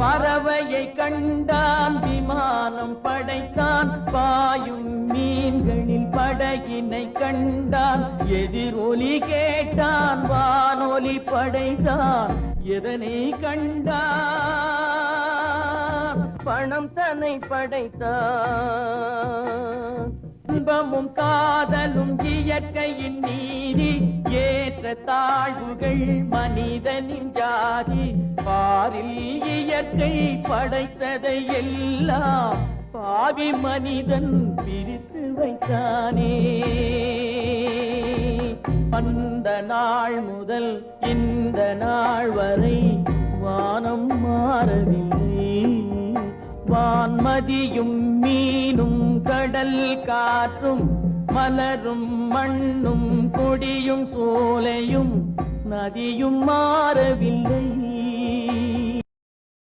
பறவையை கண்டான் விமானம் படைத்தான் பாயும் மீன்களில் படகினை கண்டான் எதிரொலி கேட்டான் வானொலி படைத்தான் எதனை கண்டான்? பணம் தன்னை படைத்தான். இன்பமும் காதலும் இயற்கையின் நீதி ஏற்ற தாழ்வுகள் மனிதனின் ஜாதி பாரில் இயற்கை படைத்ததை எல்லாம் பாவி மனிதன் பிரித்து வைத்தானே. அந்த நாள் முதல் இந்த நாள் வரை வானம் மாறவில்லை. வான்மதியும் மீனும் கடல் காற்றும் மலரும் மண்ணும் கொடியும் சோலையும் நதியும் மாறவில்லை.